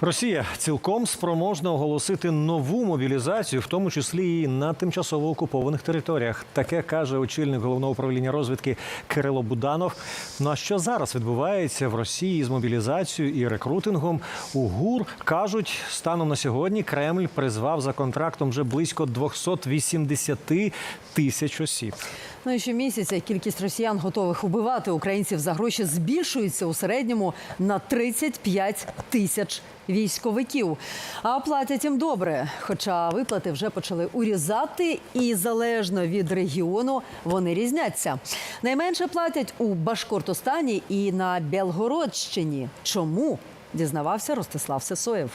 Росія цілком спроможна оголосити нову мобілізацію, в тому числі і на тимчасово окупованих територіях. Таке каже очільник головного управління розвідки Кирило Буданов. Ну а що зараз відбувається в Росії з мобілізацією і рекрутингом? У ГУР кажуть, станом на сьогодні Кремль призвав за контрактом вже близько 280 тисяч осіб. Ну і щомісяця кількість росіян, готових убивати українців за гроші, збільшується у середньому на 35 тисяч військовиків. А платять їм добре. Хоча виплати вже почали урізати, і залежно від регіону вони різняться. Найменше платять у Башкортостані і на Белгородщині. Чому дізнавався Ростислав Сесоєв?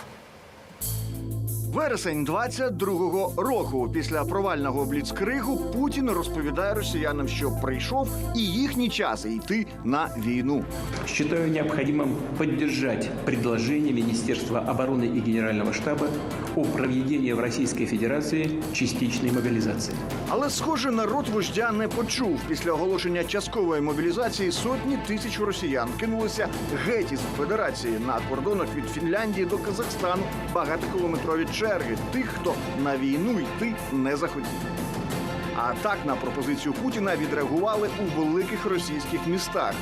Вересень 22-го року після провального бліцкригу Путін розповідає росіянам, що прийшов і їхній час йти на війну. Считаю необходимым поддержать предложение Министерства обороны и Генерального штаба о проведении в Российской Федерации частичной мобилизации. Але, схоже, народ вождя не почув. Після оголошення часткової мобілізації сотні тисяч росіян кинулися геть із федерації на кордонах від Фінляндії до Казахстану багатокілометрові черги тих, хто на війну йти не захотів. А так на пропозицію Путіна відреагували у великих російських містах.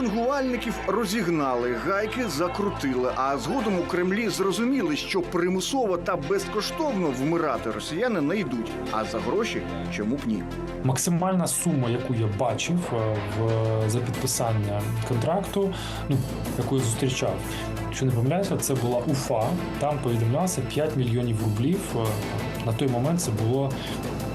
Мітингувальників розігнали, гайки закрутили. А згодом у Кремлі зрозуміли, що примусово та безкоштовно вмирати росіяни не йдуть. А за гроші чому б ні? Максимальна сума, яку я бачив е, в за підписання контракту, ну яку я зустрічав. Якщо не помиляюся, це була УФА. Там повідомлялося 5 мільйонів рублів. Е, На той момент це було,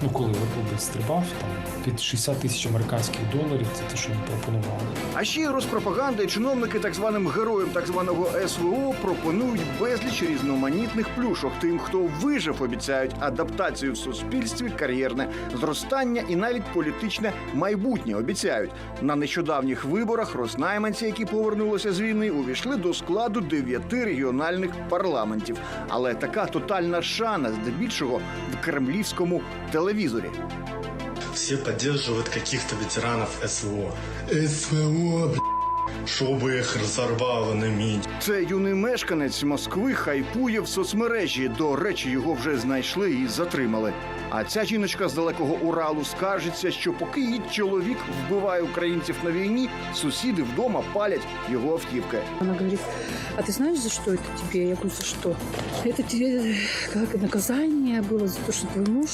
ну коли стрибав, там під 60 тисяч американських доларів. Це те, що їм пропонували. А ще розпропаганда і чиновники так званим героям так званого СВО пропонують безліч різноманітних плюшок тим, хто вижив, обіцяють адаптацію в суспільстві, кар'єрне зростання і навіть політичне майбутнє. Обіцяють на нещодавніх виборах рознайманці, які повернулися з війни, увійшли до складу дев'яти регіональних парламентів. Але така тотальна шана здебільшого в кремлівському телевізорі. Все поддерживают каких-то ветеранов СВО. СВО, бля, чтобы их разорвало на мінь. Це юний мешканець Москви хайпує в соцмережі. До речі, його вже знайшли і затримали. А ця жіночка з далекого Уралу скаржиться, що поки її чоловік вбиває українців на війні, сусіди вдома палять його автівки. Она говорит, а ты знаешь, за что это тебе? Я говорю, за что? Это тебе как наказание было за то, что твой муж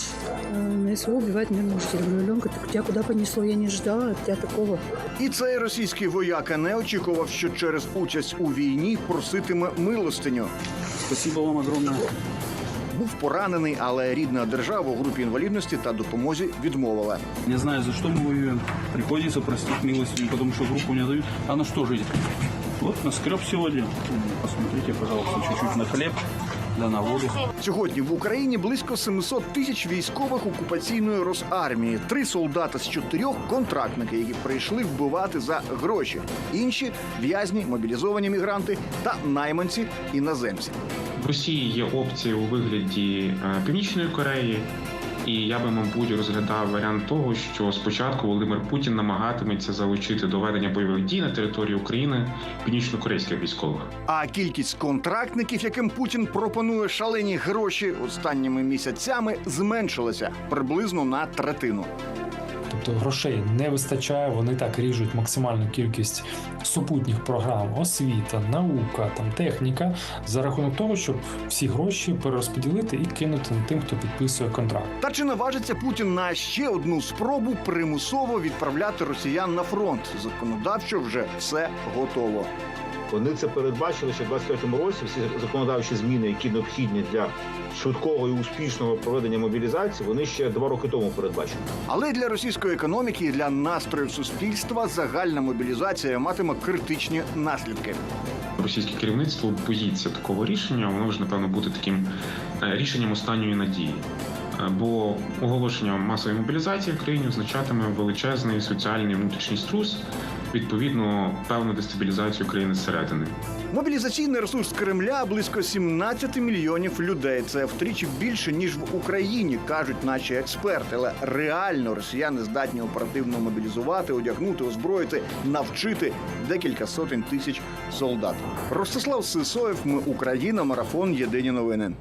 э, на СВО убивает мирного жителя. Я говорю, Аленка, так тебя куда понесло? Я не ждала от тебя такого. І цей російський вояка не очікував, що через участь у війні проситиме милостиню. Спасибо вам огромное. Був поранений, але рідна держава у групі інвалідності та допомозі відмовила. Не знаю, за что мы воюем. Приходится простить милостыню, потому что в руку не дают. А на что жить? Вот наскреб сегодня. Посмотрите, пожалуйста, чуть-чуть на хлеб, да на воду. Сьогодні в Україні близько 700 тисяч військових окупаційної Росармії. Три солдата з чотирьох контрактники, які прийшли вбивати за гроші. Інші в'язні, мобілізовані мігранти та найманці іноземці. В Росії є опції у вигляді е, Північної Кореї, і я би, мабуть, розглядав варіант того, що спочатку Володимир Путін намагатиметься залучити до ведення бойових дій на території України північно-корейських військових. А кількість контрактників, яким Путін пропонує шалені гроші останніми місяцями, зменшилася приблизно на третину. Тобто грошей не вистачає, вони так ріжуть максимальну кількість супутніх програм, освіта, наука, там техніка, за рахунок того, щоб всі гроші перерозподілити і кинути на тим, хто підписує контракт. Та чи наважиться Путін на ще одну спробу примусово відправляти росіян на фронт? Законодавчо вже все готово. Вони це передбачили ще в 23-му році. Всі законодавчі зміни, які необхідні для швидкого і успішного проведення мобілізації, вони ще два роки тому передбачені. Але для російської економіки і для настроїв суспільства загальна мобілізація матиме критичні наслідки. Російське керівництво боїться такого рішення. Воно вже напевно буде таким е, рішенням останньої надії. Е, Бо оголошення масової мобілізації в країні означатиме величезний соціальний внутрішній струс, відповідно певну дестабілізацію країни зсередини. Мобілізаційний ресурс Кремля близько 17 мільйонів людей. Це втричі більше ніж в Україні, кажуть наші експерти. Але реально росіяни здатні оперативно мобілізувати, одягнути, озброїти, навчити декілька сотень тисяч солдат. Ростислав Сисоєв. Ми Україна. Марафон. Єдині новини.